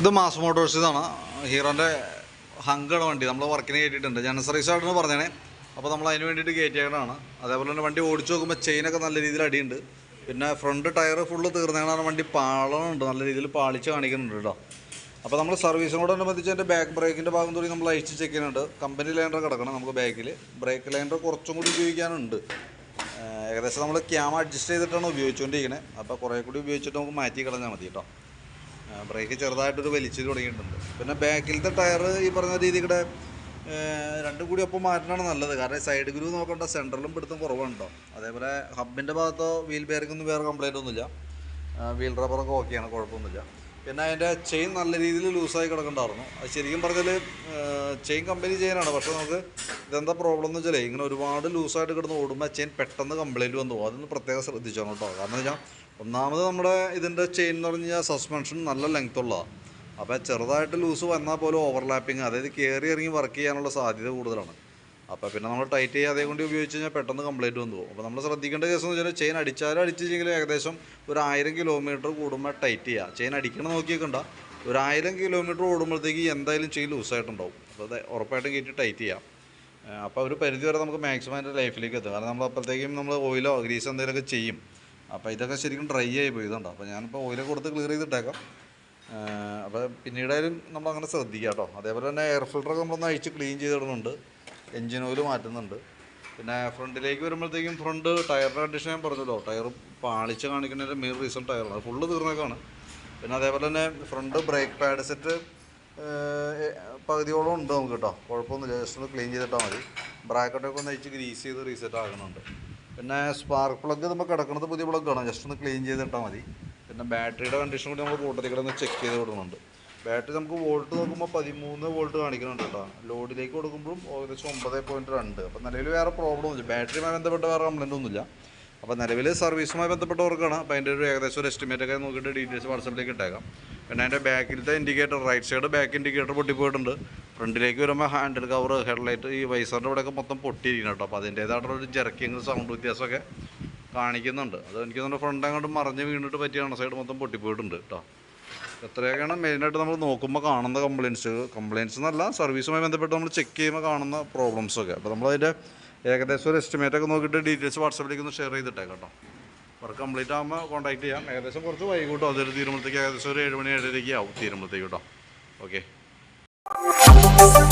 ഇത് mass Motors ഇതാണ്. ഹീറോന്റെ ഹങ്കാണ് വണ്ടി. നമ്മൾ വർക്കിന് കയറ്റിയിട്ടുണ്ട് ജനറൽ സർവീസ് പറഞ്ഞേ അപ്പോൾ നമ്മൾ അതിന് വേണ്ടിയിട്ട് കയറ്റിയാണ് അതേപോലെ തന്നെ വണ്ടി ഓടിച്ചു നോക്കുമ്പോൾ ചെയിനൊക്കെ നല്ല രീതിയിൽ അടിയുണ്ട്. പിന്നെ ഫ്രണ്ട് ടയർ ഫുള്ള് തീർന്നാണ് വണ്ടി പാളമുണ്ട് നല്ല രീതിയിൽ പാളിച്ച് കാണിക്കുന്നുണ്ട് കേട്ടോ. അപ്പോൾ നമ്മൾ സർവീസിനോടനുബന്ധിച്ച് അതിന്റെ ബാക്ക് ബ്രേക്കിന്റെ ഭാഗം തുടങ്ങി നമ്മൾ അയച്ച് ചെക്ക് ചെയ്യുന്നുണ്ട്. കമ്പനി ലൈൻഡർ കിടക്കണം നമുക്ക് ബാക്കിൽ ബ്രേക്ക് ലൈൻഡർ കുറച്ചും കൂടി ഉപയോഗിക്കാനുണ്ട്. ഏകദേശം നമ്മൾ ക്യാമ അഡ്ജസ്റ്റ് ചെയ്തിട്ടാണ് ഉപയോഗിച്ചുകൊണ്ടിരിക്കുന്നത് അപ്പോൾ കുറേ കൂടി ഉപയോഗിച്ചിട്ട് നമുക്ക് മാറ്റി കളഞ്ഞാൽ മതി കേട്ടോ. ബ്രേക്ക് ചെറുതായിട്ടൊരു വലിച്ചു തുടങ്ങിയിട്ടുണ്ട്. പിന്നെ ബാക്കിലത്തെ ടയർ ഈ പറഞ്ഞ രീതിയുടെ രണ്ടും കൂടി ഒപ്പം മാറ്റണമാണ് നല്ലത്. കാരണം സൈഡ് ഗ്രൂ നോക്കണ്ട സെൻട്രലും പിടുത്തം കുറവുണ്ടോ? അതേപോലെ ഹബിന്റെ ഭാഗത്തോ വീൽ ബെയറിങ്ങൊന്നും വേറെ കംപ്ലൈന്റ് ഒന്നുമില്ല. വീൽ റബ്ബറൊക്കെ ഓക്കെയാണ് കുഴപ്പമൊന്നുമില്ല. പിന്നെ അതിന്റെ ചെയിൻ നല്ല രീതിയിൽ ലൂസായി കിടക്കണ്ടായിരുന്നു. അത് ശരിക്കും പറഞ്ഞാൽ ചെയിൻ കമ്പനി ചെയിനാണ് പക്ഷേ നമുക്ക് ഇതെന്താ പ്രോബ്ലം എന്ന് വെച്ചാൽ ഇങ്ങനെ ഒരുപാട് ലൂസായിട്ട് കിടന്ന് ഓടുമ്പോൾ ചെയിൻ പെട്ടെന്ന് കംപ്ലൈന്റ് വന്നു പോകും. അതൊന്ന് പ്രത്യേകം ശ്രദ്ധിച്ചോണം കേട്ടോ. കാരണം വെച്ചാൽ ഒന്നാമത് നമ്മുടെ ഇതിന്റെ ചെയിൻ എന്ന് പറഞ്ഞു കഴിഞ്ഞാൽ സസ്പെൻഷൻ നല്ല ലെങ്ത് ഉള്ളതാണ് അപ്പോൾ ചെറുതായിട്ട് ലൂസ് വന്നാൽ പോലും ഓവർലാപ്പിങ് അതായത് കയറി ഇറങ്ങി വർക്ക് ചെയ്യാനുള്ള സാധ്യത കൂടുതലാണ്. അപ്പോൾ പിന്നെ നമ്മൾ ടൈറ്റ് ചെയ്യാതെ കൊണ്ട് ഉപയോഗിച്ച് കഴിഞ്ഞാൽ പെട്ടെന്ന് കംപ്ലൈന്റ് വന്നു പോകും. അപ്പോൾ നമ്മൾ ശ്രദ്ധിക്കേണ്ട കേസ് എന്ന് വെച്ചാൽ ചെയിൻ അടിച്ചാലും അടിച്ചില്ലെങ്കിൽ ഏകദേശം ഒരു ആയിരം കിലോമീറ്റർ കൂടുമ്പോൾ ടൈറ്റ് ചെയ്യുക ചെയിൻ അടിക്കണം നോക്കിയേക്കണ്ട ഒരു ആയിരം കിലോമീറ്റർ ഓടുമ്പോഴത്തേക്ക് എന്തായാലും ചെയിൻ ലൂസായിട്ടുണ്ടാവും അപ്പോൾ അത് ഉറപ്പായിട്ടും കയറ്റി ടൈറ്റ് ചെയ്യാം. അപ്പോൾ ഒരു പരിധി വരെ നമുക്ക് മാക്സിമം അതിന്റെ ലൈഫിലേക്ക് എത്തും. കാരണം നമ്മൾ അപ്പോഴത്തേക്കും നമ്മൾ ഓയിലോ ഗ്രീസോ എന്തെങ്കിലുമൊക്കെ ചെയ്യും. അപ്പോൾ ഇതൊക്കെ ശരിക്കും ഡ്രൈ ആയി പോയി ഇതുണ്ടോ? അപ്പോൾ ഞാനിപ്പോൾ ഓയിൽ കൊടുത്ത് ക്ലിയർ ചെയ്തിട്ടേക്കാം. അപ്പോൾ പിന്നീടായാലും നമ്മൾ അങ്ങനെ ശ്രദ്ധിക്കുക കേട്ടോ. അതേപോലെ തന്നെ എയർ ഫിൽറ്ററൊക്കെ നമ്മളൊന്ന് അഴിച്ച് ക്ലീൻ ചെയ്തിടുന്നുണ്ട് എൻജിൻ ഓയിൽ മാറ്റുന്നുണ്ട്. പിന്നെ ഫ്രണ്ടിലേക്ക് വരുമ്പോഴത്തേക്കും ഫ്രണ്ട് ടയറിന്റെ കണ്ടീഷൻ ഞാൻ പറഞ്ഞല്ലോ. ടയർ പാളിച്ച് കാണിക്കുന്നതിന്റെ മെയിൻ റീസൺ ടയറാണ് ഫുള്ള് തീർന്നേക്കാണ്. പിന്നെ അതേപോലെ തന്നെ ഫ്രണ്ട് ബ്രേക്ക് പാഡ് സെറ്റ് പകുതിയോളം ഉണ്ട് നമുക്ക് കേട്ടോ. കുഴപ്പമൊന്നുമില്ല. ജസ്റ്റ് ഒന്ന് ക്ലീൻ ചെയ്തിട്ടാൽ മതി. ബ്രാക്കറ്റൊക്കെ ഒന്ന് അഴിച്ച് ഗ്രീസ് ചെയ്ത് റീസെറ്റ് ആകുന്നുണ്ട് പിന്നെ സ്പാർക്ക് പ്ലഗ് നമുക്ക് കിടക്കുന്നത് പുതിയ പ്ലഗ്ഗാണ് ജസ്റ്റ് ഒന്ന് ക്ലീൻ ചെയ്തിട്ടാൽ മതി. പിന്നെ ബാറ്ററിയുടെ കണ്ടീഷൻ കൂടി നമ്മൾ കൂട്ടത്തിൽ കിടന്ന് ചെക്ക് ചെയ്ത് വിടുന്നുണ്ട് ബാറ്ററി നമുക്ക് വോൾട്ട് നോക്കുമ്പോൾ പതിമൂന്ന് വോൾട്ട് കാണിക്കുന്നുണ്ട് കേട്ടോ. ലോഡിലേക്ക് കൊടുക്കുമ്പോഴും ഏകദേശം ഒമ്പത് പോയിന്റ് രണ്ട്. അപ്പോൾ നിലവിൽ വേറെ പ്രോബ്ലം ഒന്നുമില്ല. ബാറ്ററിയുമായി ബന്ധപ്പെട്ട വേറെ കംപ്ലൈന്റ് ഒന്നുമില്ല. അപ്പോൾ നിലവിൽ സർവീസുമായി ബന്ധപ്പെട്ടവർക്കാണ് അപ്പോൾ അതിന്റെ ഒരു ഏകദേശം ഒരു എസ്റ്റിമേറ്റ് ഒക്കെ നോക്കിയിട്ട് ഡീറ്റെയിൽസ് വാട്സപ്പിലേക്ക് ഇട്ടേക്കാം. പിന്നെ അതിന്റെ ബാക്കിലത്തെ indicator right side back indicator പൊട്ടിപ്പോയിട്ടുണ്ട്. ഫ്രണ്ടിലേക്ക് വരുമ്പോൾ ഹാൻഡിൽ കവർ ഹെഡ്ലൈറ്റ് ഈ വൈസറിന്റെ ഇവിടെയൊക്കെ മൊത്തം പൊട്ടിയിരിക്കണം കേട്ടോ. അപ്പോൾ അതിന്റേതായിട്ടുള്ള ഒരു ജെർക്കിങ് സൗണ്ട് വ്യത്യാസമൊക്കെ കാണിക്കുന്നുണ്ട്. അത് എനിക്ക് തന്നെ ഫ്രണ്ട് അങ്ങോട്ട് മറിഞ്ഞ് വീണിട്ട് പറ്റിയാണ് സൈഡ് മൊത്തം പൊട്ടിപ്പോയിട്ടുണ്ട് കേട്ടോ. എത്രയൊക്കെയാണ് മെയിനായിട്ട് നമ്മൾ നോക്കുമ്പോൾ കാണുന്ന കംപ്ലയിൻസ് കംപ്ലയിൻസ് എന്നല്ല സർവീസുമായി ബന്ധപ്പെട്ട് നമ്മൾ ചെക്ക് ചെയ്യുമ്പോൾ കാണുന്ന പ്രോബ്ലംസൊക്കെ അപ്പോൾ നമ്മളതിന്റെ ഏകദേശം ഒരു എസ്റ്റിമേറ്റ് ഒക്കെ നോക്കിയിട്ട് ഡീറ്റെയിൽസ് വാട്സപ്പിലേക്ക് ഒന്ന് ഷെയർ ചെയ്തിട്ടേ കേട്ടോ. വർക്ക് കംപ്ലീറ്റ് ആകുമ്പോൾ കോൺടാക്ട് ചെയ്യാം. ഏകദേശം കുറച്ച് വൈകിട്ടോ അതൊരു തീരുമ്പോഴത്തേക്ക് ഏകദേശം ഒരു ഏഴ് മണി ഏഴരയ്ക്ക് ആവും തീരുമ്പോഴത്തേക്ക് കേട്ടോ. Okay Thank you.